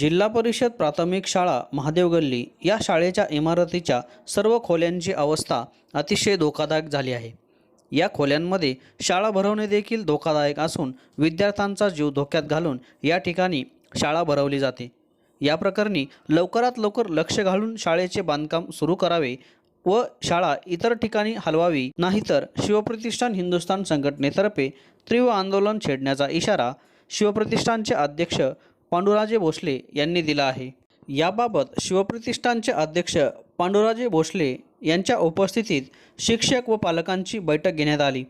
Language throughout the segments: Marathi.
जिल्हा परिषद प्राथमिक शाळा महादेव गल्ली या शाळेच्या इमारतीच्या सर्व खोल्यांची अवस्था अतिशय धोकादायक झाली आहे. या खोल्यांमध्ये शाळा भरवणे देखील धोकादायक असून विद्यार्थ्यांचा जीव धोक्यात घालून या ठिकाणी शाळा भरवली जाते. या प्रकरणी लवकरात लवकर लक्ष घालून शाळेचे बांधकाम सुरू करावे व शाळा इतर ठिकाणी हलवावी नाहीतर शिवप्रतिष्ठान हिंदुस्थान संघटनेतर्फे तीव्र आंदोलन छेडण्याचा इशारा शिवप्रतिष्ठानचे अध्यक्ष पांडुराजे भोसले यांनी दिला आहे. याबाबत शिवप्रतिष्ठानचे अध्यक्ष पांडुराजे भोसले यांच्या उपस्थितीत शिक्षक व पालकांची बैठक घेण्यात आली.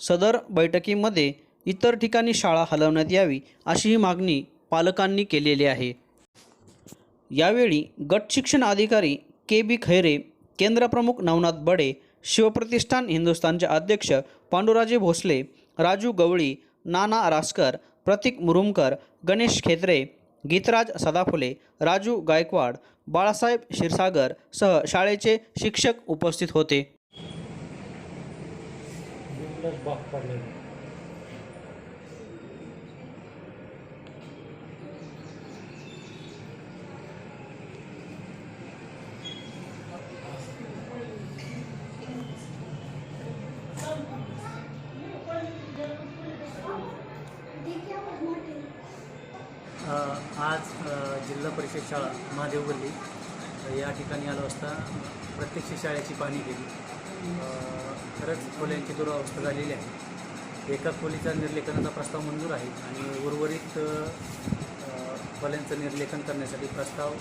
सदर बैठकीमध्ये इतर ठिकाणी शाळा हलवण्यात यावी अशी ही मागणी पालकांनी केलेली आहे. यावेळी गट शिक्षण अधिकारी के बी खैरे केंद्रप्रमुख नवनाथ बडे शिवप्रतिष्ठान हिंदुस्थानचे अध्यक्ष पांडुराजे भोसले राजू गवळी नाना रासकर प्रतीक मुरुमकर गणेश खेत्रे गीतराज सदाफुले राजू गायकवाड बाळासाहेब क्षीरसागर सह शाळेचे शिक्षक उपस्थित होते. आज जिल्हा परिषद शाळा महादेव गल्ली या ठिकाणी आलो असता प्रत्यक्ष शाळेची पाहणी केली. खरंच खोल्यांची दुरावस्था झालेली आहे. एका खोलीचा निर्लेखनाचा प्रस्ताव मंजूर आहे आणि उर्वरित खोल्यांचं निर्लेखन करण्यासाठी प्रस्ताव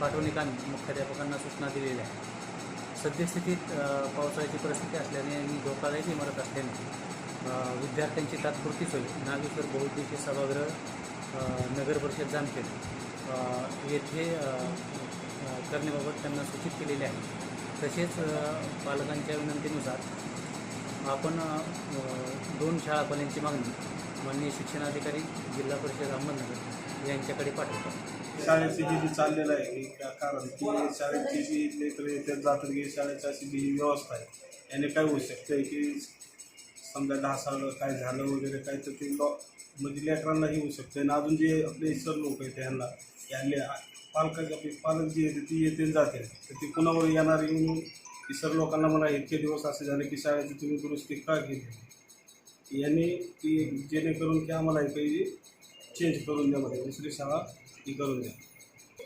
पाठवणे मुख्याध्यापकांना सूचना दिलेल्या आहेत. सद्यस्थितीत पावसाळ्याची परिस्थिती असल्याने आणि धोकादायक इमारत असल्याने विद्यार्थ्यांची तात्पुरती सोय नागेश्वर बहुउद्देशीय सभागृह नगर परिषद जामखेड येथे करण्याबाबत त्यांना सूचित केलेले आहे. तसेच पालकांच्या विनंतीनुसार आपण दोन शाळा खोल्यांची मागणी माननीय शिक्षणाधिकारी जिल्हा परिषद अहमदनगर यांच्याकडे पाठवतो. शाळेची जी जे चाललेलं आहे कारण? की शाळेची जी लेकरं येतात जातात की शाळेची अशी जी व्यवस्था आहे याने काय होऊ शकतं की समजा ढासाळलं काय झालं वगैरे काय तर ते लॉ म्हणजे लेकरांनाही होऊ शकतं. आणि अजून जे आपले सर लोक आहेत त्यांना याले पालकाचे आपले पालक जे येते ती येते जाते. तर ती कुणावर येणार येऊन इतर लोकांना म्हणा इतके दिवस असे झाले की शाळेची तुम्ही दुरुस्ती का केली? यांनी ती जेणेकरून की आम्हाला काही चेंज करून द्या म्हणजे दुसरी शाळा ती करून द्या.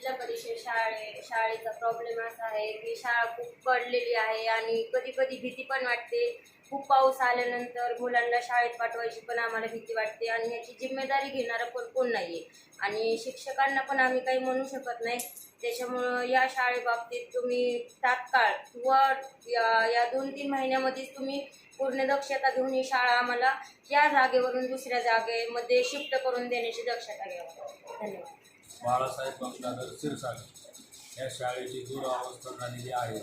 जिल्हा परिषद शाळे शाळेचा प्रॉब्लेम असा आहे की शाळा खूप पडलेली आहे आणि कधी कधी भीती पण वाटते. खूप पाऊस आल्यानंतर मुलांना शाळेत पाठवायची पण आम्हाला भीती वाटते आणि ह्याची जिम्मेदारी घेणारं पण कोण नाही आहे आणि शिक्षकांना पण आम्ही काही म्हणू शकत नाही. त्याच्यामुळं या शाळेबाबतीत तुम्ही तात्काळ किंवा या या दोन तीन महिन्यामध्येच तुम्ही पूर्ण दक्षता घेऊन ही शाळा आम्हाला या जागेवरून दुसऱ्या जागेमध्ये शिफ्ट करून देण्याची दक्षता घ्यावी. धन्यवाद. बाळासाहेब गंगाधर क्षीरसागर या शाळेची दुरावस्था झालेली आहे.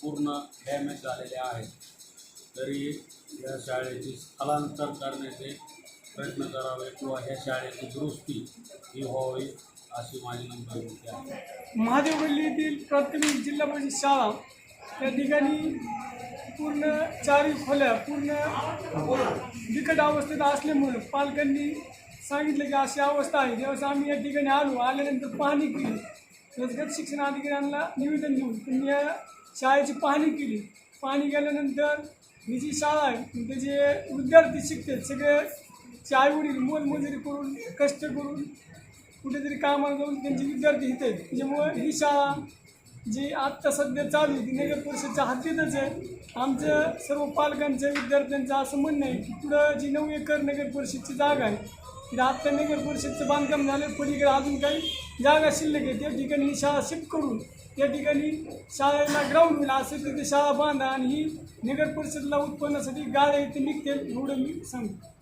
पूर्ण डॅमेज झालेले आहे. तरी या शाळेची स्थलांतर करण्याचे प्रयत्न करावे किंवा ह्या शाळेची दुरुस्ती ही व्हावी अशी माझी नंबर विनंती आहे. महादेव प्राथमिक जिल्हा परिषद शाळा त्या ठिकाणी पूर्ण चारी खोल्या पूर्ण बिकट अवस्थेत असल्यामुळे पालकांनी सांगितलं की अशी अवस्था आहे. ज्यावेळेस आम्ही या ठिकाणी आलो आल्यानंतर पाहणी केली. रोजगार शिक्षण अधिकाऱ्यांना निवेदन देऊन त्यांनी या शाळेची पाहणी केली. पाहणी केल्यानंतर ही जी शाळा आहे त्याचे विद्यार्थी शिकतात सगळे आईवडील मोलमजुरी करून कष्ट करून कुठेतरी कामाला जाऊन त्यांचे विद्यार्थी इथे आहेत. त्याच्यामुळं ही शाळा जी आत्ता सध्या चालू आहे ती नगर परिषदच्या हद्दीतच आहे. आमचं सर्व पालकांचं विद्यार्थ्यांचं असं म्हणणं आहे की पुढं जी नऊ एकर नगर परिषदची जागा आहे तिथं आत्ता नगर परिषदचं बांधकाम झालं. पलीकडे अजून काही जागा शिल्लक आहे त्या ठिकाणी ही शाळा शिफ्ट करून त्या ठिकाणी शाळेला ग्राउंड मिळा असेल तिथे शाळा बांधा आणि ही नगर परिषदला उत्पन्नासाठी गाड्या इथे निघतील एवढं मी सांगतो.